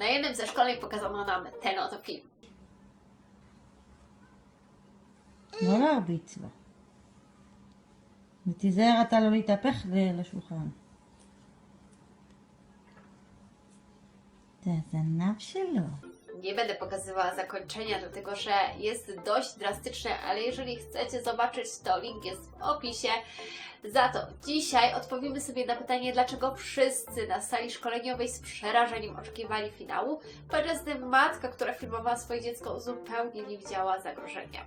Na jednym ze szkoleń pokazano nam ten oto film. לא להרביץ לו. ותיזהר אתה לא להתהפך לשולחן. זה הזנב שלו. Nie będę pokazywała zakończenia, dlatego że jest dość drastyczne, ale jeżeli chcecie zobaczyć, to link jest w opisie. Za to dzisiaj odpowiemy sobie na pytanie, dlaczego wszyscy na sali szkoleniowej z przerażeniem oczekiwali finału, podczas gdy matka, która filmowała swoje dziecko, zupełnie nie widziała zagrożenia.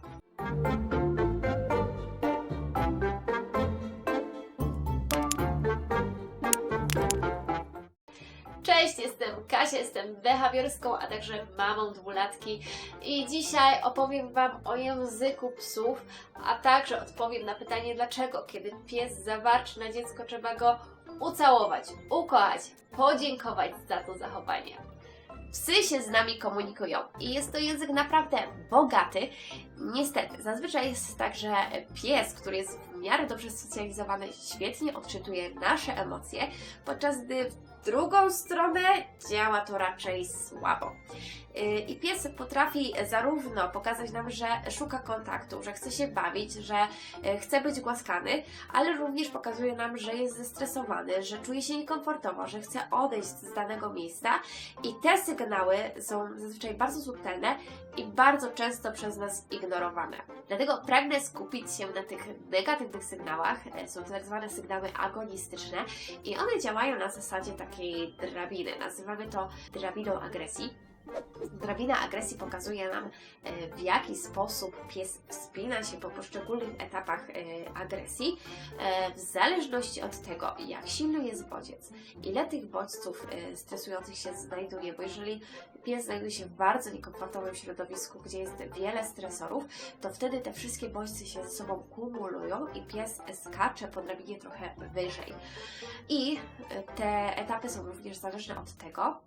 Cześć, jestem Kasia, jestem behawiorską, a także mamą dwulatki i dzisiaj opowiem Wam o języku psów, a także odpowiem na pytanie, dlaczego kiedy pies zawarczy na dziecko, trzeba go ucałować, ukochać, podziękować za to zachowanie. Psy się z nami komunikują i jest to język naprawdę bogaty. Niestety, zazwyczaj jest tak, że pies, który jest w miarę dobrze socjalizowany, świetnie odczytuje nasze emocje, podczas gdy drugą stronę działa to raczej słabo. Yy, I pies potrafi zarówno pokazać nam, że szuka kontaktu, że chce się bawić, że yy, chce być głaskany, ale również pokazuje nam, że jest zestresowany, że czuje się niekomfortowo, że chce odejść z danego miejsca. I te sygnały są zazwyczaj bardzo subtelne i bardzo często przez nas ignorowane. Dlatego pragnę skupić się na tych negatywnych sygnałach. E, Są to tak zwane sygnały agonistyczne i one działają na zasadzie takiej drabiny. Nazywamy to drabiną agresji. Drabina agresji pokazuje nam, e, w jaki sposób pies wspina się po poszczególnych etapach e, agresji, e, w zależności od tego, jak silny jest bodziec, ile tych bodźców stresujących się znajduje, bo jeżeli pies znajduje się w bardzo niekomfortowym środowisku, gdzie jest wiele stresorów, to wtedy te wszystkie bodźce się ze sobą kumulują i pies skacze po drabinie trochę wyżej. I te etapy są również zależne od tego,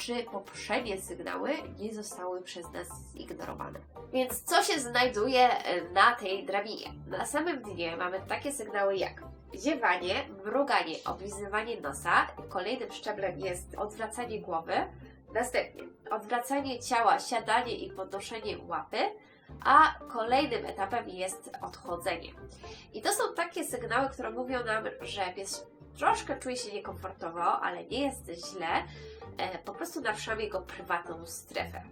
czy poprzednie sygnały nie zostały przez nas zignorowane. Więc co się znajduje e, na tej drabinie? Na samym dnie mamy takie sygnały jak ziewanie, mruganie, oblizywanie nosa. Kolejnym szczeblem jest odwracanie głowy. Następnie odwracanie ciała, siadanie i podnoszenie łapy. A kolejnym etapem jest odchodzenie. I to są takie sygnały, które mówią nam, że pies troszkę czuje się niekomfortowo, ale nie jest źle, e, po prostu naruszamy jego prywatną strefę.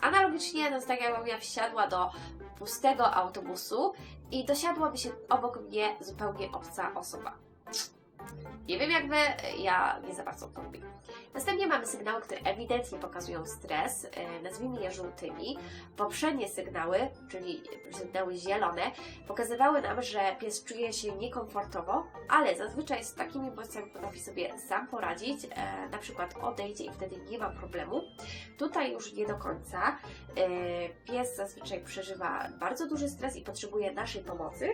Analogicznie, jest tak jakbym ja wsiadła do pustego autobusu i dosiadłaby się obok mnie zupełnie obca osoba. Nie wiem jak wy, ja nie za bardzo to lubię. Następnie mamy sygnały, które ewidentnie pokazują stres, e, nazwijmy je żółtymi. Poprzednie sygnały, czyli sygnały zielone, pokazywały nam, że pies czuje się niekomfortowo, ale zazwyczaj z takimi bodźcami potrafi sobie sam poradzić, e, na przykład odejdzie i wtedy nie ma problemu. Tutaj już nie do końca. E, pies zazwyczaj przeżywa bardzo duży stres i potrzebuje naszej pomocy.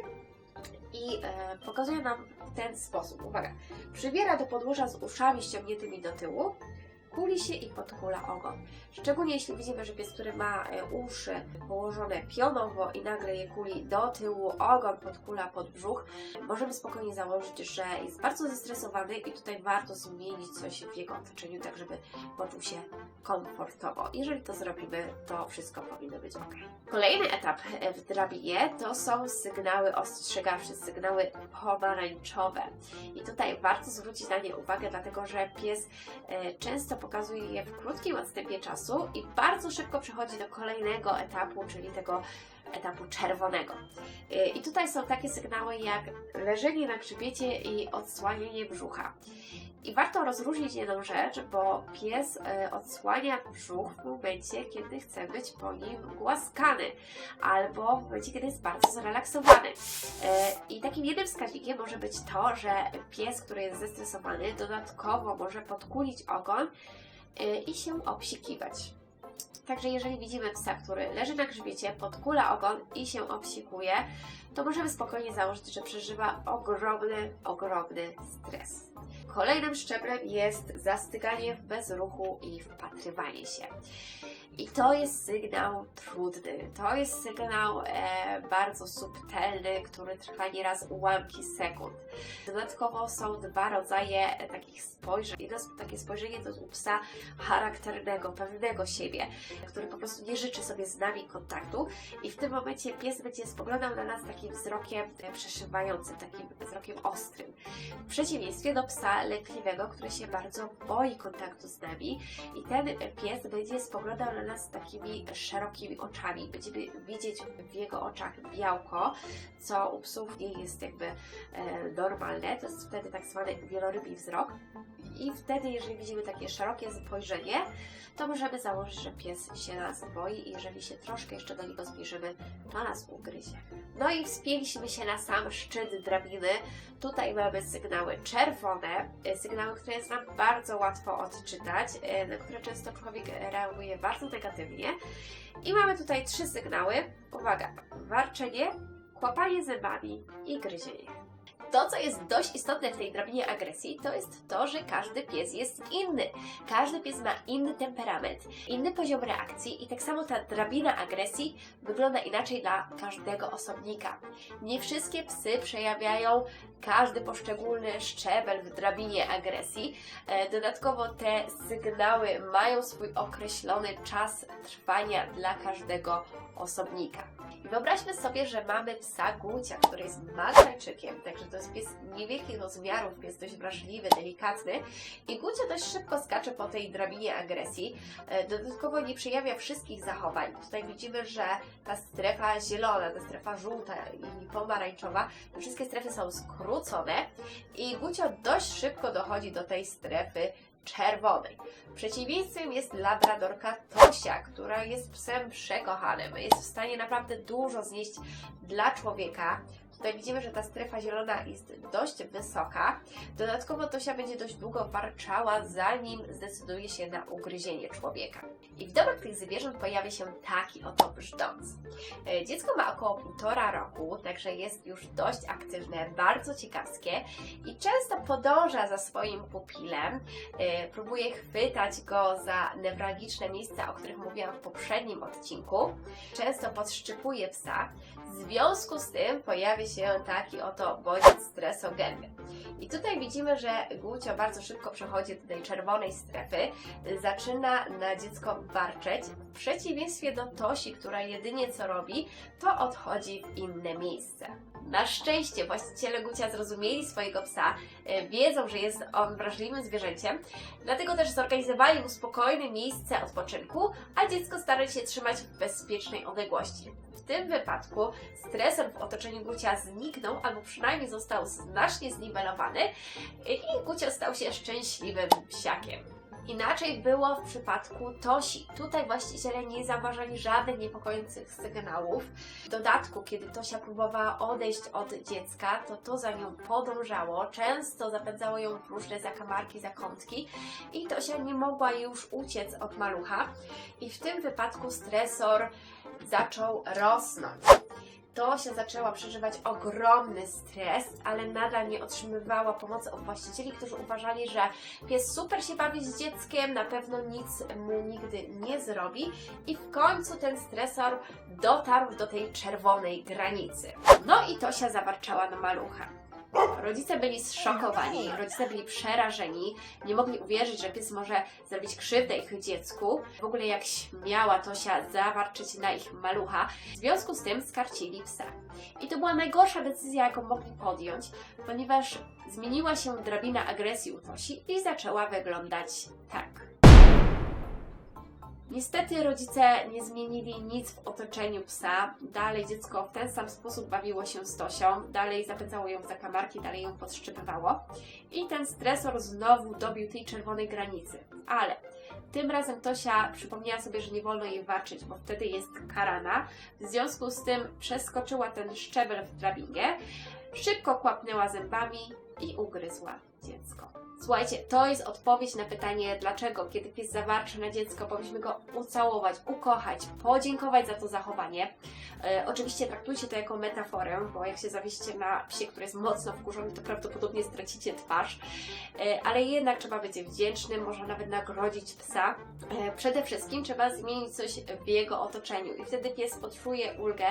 I e, pokazuje nam w ten sposób. Uwaga, przybiera do podłoża z uszami ściągniętymi do tyłu, kuli się i podkula ogon. Szczególnie jeśli widzimy, że pies, który ma e, uszy położone pionowo i nagle je kuli do tyłu, ogon podkula pod brzuch, możemy spokojnie założyć, że jest bardzo zestresowany i tutaj warto zmienić coś w jego otoczeniu, tak żeby poczuł się komfortowo. Jeżeli to zrobimy, to wszystko powinno być ok. Kolejny etap e, w drabinie to są sygnały ostrzegawcze, sygnały pomarańczowe. I tutaj warto zwrócić na nie uwagę, dlatego że pies e, często pokazuje je w krótkim odstępie czasu i bardzo szybko przechodzi do kolejnego etapu, czyli tego etapu czerwonego. E, I tutaj są takie sygnały jak leżenie na grzbiecie i odsłanianie brzucha. I warto rozróżnić jedną rzecz, bo pies e, odsłania brzuch w momencie, kiedy chce być po nim głaskany, albo w momencie, kiedy jest bardzo zrelaksowany. E, I takim jednym wskaźnikiem może być to, że pies, który jest zestresowany, dodatkowo może podkulić ogon i się obsikiwać. Także jeżeli widzimy psa, który leży na grzbiecie, podkula ogon i się obsikuje, to możemy spokojnie założyć, że przeżywa ogromny, ogromny stres. Kolejnym szczeblem jest zastyganie w bezruchu i wpatrywanie się. I to jest sygnał trudny. To jest sygnał e, bardzo subtelny, który trwa nieraz ułamki sekund. Dodatkowo są dwa rodzaje takich spojrzeń. Jedno takie spojrzenie to u psa charakternego, pewnego siebie, który po prostu nie życzy sobie z nami kontaktu i w tym momencie pies będzie spoglądał na nas takim wzrokiem e, przeszywającym, takim wzrokiem ostrym. W przeciwieństwie do psa lękliwego, który się bardzo boi kontaktu z nami i ten e, pies będzie spoglądał na nas takimi szerokimi oczami. Będziemy widzieć w jego oczach białko, co u psów nie jest jakby e, normalne. To jest wtedy tak zwany wielorybi wzrok. I wtedy, jeżeli widzimy takie szerokie spojrzenie, to możemy założyć, że pies się nas boi i jeżeli się troszkę jeszcze do niego zbliżymy, to nas ugryzie. No i wspięliśmy się na sam szczyt drabiny. Tutaj mamy sygnały czerwone, e, sygnały, które jest nam bardzo łatwo odczytać, e, na które często człowiek reaguje bardzo negatywnie. I mamy tutaj trzy sygnały. Uwaga, warczenie, kłapanie zębami i gryzienie. To, co jest dość istotne w tej drabinie agresji, to jest to, że każdy pies jest inny. Każdy pies ma inny temperament, inny poziom reakcji i tak samo ta drabina agresji wygląda inaczej dla każdego osobnika. Nie wszystkie psy przejawiają każdy poszczególny szczebel w drabinie agresji. E, Dodatkowo te sygnały mają swój określony czas trwania dla każdego osobnika. Wyobraźmy sobie, że mamy psa Gucia, który jest maltajczykiem, także to jest pies niewielkich rozmiarów, pies dość wrażliwy, delikatny i Gucio dość szybko skacze po tej drabinie agresji. E, Dodatkowo nie przejawia wszystkich zachowań. Tutaj widzimy, że ta strefa zielona, ta strefa żółta i pomarańczowa, te wszystkie strefy są skrócone i Gucio dość szybko dochodzi do tej strefy czerwonej. Przeciwieństwem jest labradorka Tosia, która jest psem przekochanym. Jest w stanie naprawdę dużo znieść dla człowieka. Tutaj widzimy, że ta strefa zielona jest dość wysoka. Dodatkowo Tosia będzie dość długo warczała, zanim zdecyduje się na ugryzienie człowieka. I w domach tych zwierząt pojawia się taki oto brzdąc. E, Dziecko ma około półtora roku, także jest już dość aktywne, bardzo ciekawskie i często podąża za swoim pupilem, e, próbuje chwytać go za newralgiczne miejsca, o których mówiłam w poprzednim odcinku. Często podszczypuje psa. W związku z tym pojawia się taki oto bodziec stresogenny. I tutaj widzimy, że Gucio bardzo szybko przechodzi do tej czerwonej strefy, zaczyna na dziecko warczeć, w przeciwieństwie do Tosi, która jedynie co robi, to odchodzi w inne miejsce. Na szczęście właściciele Gucia zrozumieli swojego psa, e, wiedzą, że jest on wrażliwym zwierzęciem, dlatego też zorganizowali mu spokojne miejsce odpoczynku, a dziecko stara się trzymać w bezpiecznej odległości. W tym wypadku stresor w otoczeniu Gucia zniknął, albo przynajmniej został znacznie zniwelowany i Gucio stał się szczęśliwym psiakiem. Inaczej było w przypadku Tosi. Tutaj właściciele nie zauważyli żadnych niepokojących sygnałów. W dodatku, kiedy Tosia próbowała odejść od dziecka, to to za nią podążało. Często zapędzało ją w różne zakamarki, zakątki i Tosia nie mogła już uciec od malucha. I w tym wypadku stresor zaczął rosnąć. Tosia zaczęła przeżywać ogromny stres, ale nadal nie otrzymywała pomocy od właścicieli, którzy uważali, że pies super się bawi z dzieckiem, na pewno nic mu nigdy nie zrobi i w końcu ten stresor dotarł do tej czerwonej granicy. No i Tosia zawarczała na malucha. Rodzice byli zszokowani, rodzice byli przerażeni, nie mogli uwierzyć, że pies może zrobić krzywdę ich dziecku. W ogóle jak śmiała Tosia zawarczyć na ich malucha. W związku z tym skarcili psa. I to była najgorsza decyzja, jaką mogli podjąć, ponieważ zmieniła się drabina agresji u Tosi i zaczęła wyglądać tak. Niestety rodzice nie zmienili nic w otoczeniu psa. Dalej dziecko w ten sam sposób bawiło się z Tosią, dalej zapędzało ją w zakamarki, dalej ją podszczypywało. I ten stresor znowu dobił tej czerwonej granicy. Ale tym razem Tosia przypomniała sobie, że nie wolno jej warczyć, bo wtedy jest karana. W związku z tym przeskoczyła ten szczebel w drabinie, szybko kłapnęła zębami i ugryzła dziecko. Słuchajcie, to jest odpowiedź na pytanie, dlaczego, kiedy pies zawarczy na dziecko, powinniśmy go ucałować, ukochać, podziękować za to zachowanie. E, oczywiście traktujcie to jako metaforę, bo jak się zawiesicie na psie, który jest mocno wkurzony, to prawdopodobnie stracicie twarz. E, ale jednak trzeba być wdzięcznym, można nawet nagrodzić psa. E, przede wszystkim trzeba zmienić coś w jego otoczeniu i wtedy pies poczuje ulgę,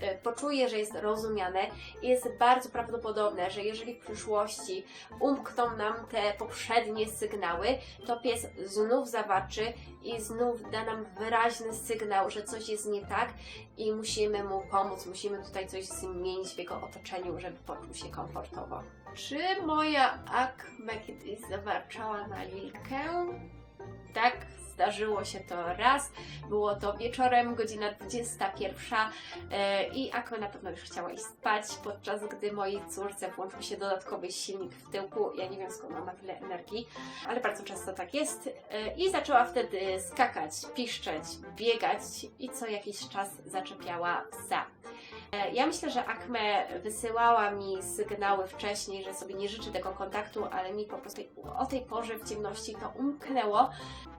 e, poczuje, że jest rozumiany i jest bardzo prawdopodobne, że jeżeli w przyszłości umkną nam te poprzednie sygnały, to pies znów zawarczy i znów da nam wyraźny sygnał, że coś jest nie tak i musimy mu pomóc, musimy tutaj coś zmienić w jego otoczeniu, żeby poczuł się komfortowo. Czy moja Akme kiedyś zawarczała na lilkę? Tak, zdarzyło się to raz. Było to wieczorem, godzina 21 e, i Akme na pewno już chciała iść spać, podczas gdy mojej córce włączył się dodatkowy silnik w tyłku. Ja nie wiem skąd ona ma tyle energii, ale bardzo często tak jest. E, I zaczęła wtedy skakać, piszczeć, biegać i co jakiś czas zaczepiała psa. E, Ja myślę, że Akme wysyłała mi sygnały wcześniej, że sobie nie życzy tego kontaktu, ale mi po prostu o tej porze w ciemności to umknęło.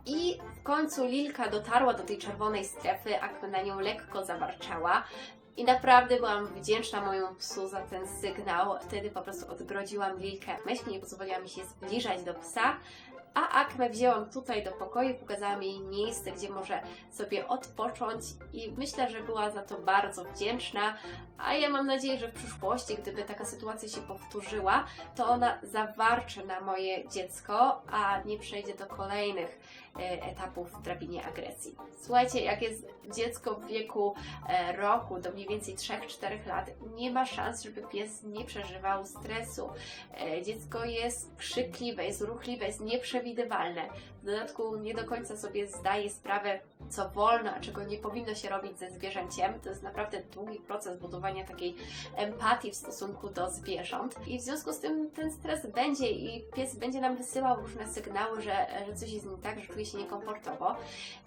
I w końcu Lilka dotarła do tej czerwonej strefy, Akme na nią lekko zawarczała. I naprawdę byłam wdzięczna mojemu psu za ten sygnał. Wtedy po prostu odgrodziłam Lilkę. Myśl nie pozwoliła mi się zbliżać do psa. A Akmę wzięłam tutaj do pokoju, pokazałam jej miejsce, gdzie może sobie odpocząć i myślę, że była za to bardzo wdzięczna. A ja mam nadzieję, że w przyszłości, gdyby taka sytuacja się powtórzyła, to ona zawarczy na moje dziecko, a nie przejdzie do kolejnych etapów w drabinie agresji. Słuchajcie, jak jest dziecko w wieku e, roku do mniej więcej 3-4 lat, nie ma szans, żeby pies nie przeżywał stresu. E, Dziecko jest krzykliwe, jest ruchliwe, jest nieprzewidywalne. W dodatku nie do końca sobie zdaje sprawę, co wolno, a czego nie powinno się robić ze zwierzęciem. To jest naprawdę długi proces budowania takiej empatii w stosunku do zwierząt. I w związku z tym ten stres będzie i pies będzie nam wysyłał różne sygnały, że, że coś jest nie tak, że czuje się niekomfortowo.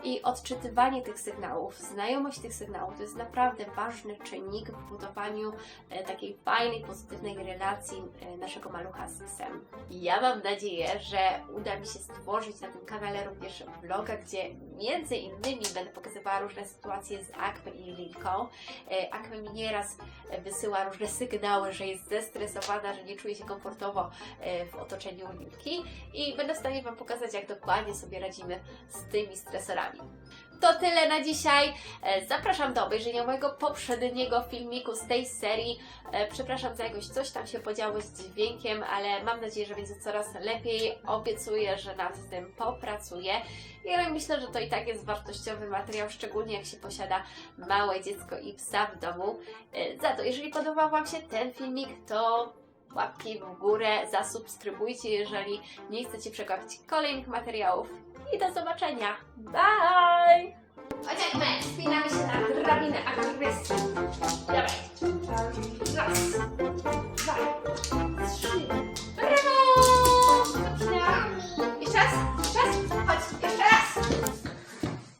I odczytywanie tych sygnałów, znajomość tych sygnałów to jest naprawdę ważny czynnik w budowaniu e, takiej fajnej, pozytywnej relacji e, naszego malucha z psem. Ja mam nadzieję, że uda mi się stworzyć na tym kanale również vloga, gdzie między innymi będę pokazywała różne sytuacje z Akme i Lilką. E, Akme mi nieraz wysyła różne sygnały, że jest zestresowana, że nie czuje się komfortowo w otoczeniu Lilki i będę w stanie Wam pokazać, jak dokładnie sobie radzimy z tymi stresorami. To tyle na dzisiaj. E, Zapraszam do obejrzenia mojego poprzedniego filmiku z tej serii. E, Przepraszam za jakoś coś tam się podziało z dźwiękiem, ale mam nadzieję, że będzie coraz lepiej. Obiecuję, że nad tym popracuję. I myślę, że to i tak jest wartościowy materiał, szczególnie jak się posiada małe dziecko i psa w domu. E, Za to, jeżeli podobał Wam się ten filmik, to łapki w górę, zasubskrybujcie, jeżeli nie chcecie przegapić kolejnych materiałów i do zobaczenia. Bye! Chodź jak my, wspinamy się na drabinę aktywistki. Dawaj. Raz, dwa, trzy. Brawo! Jeszcze raz.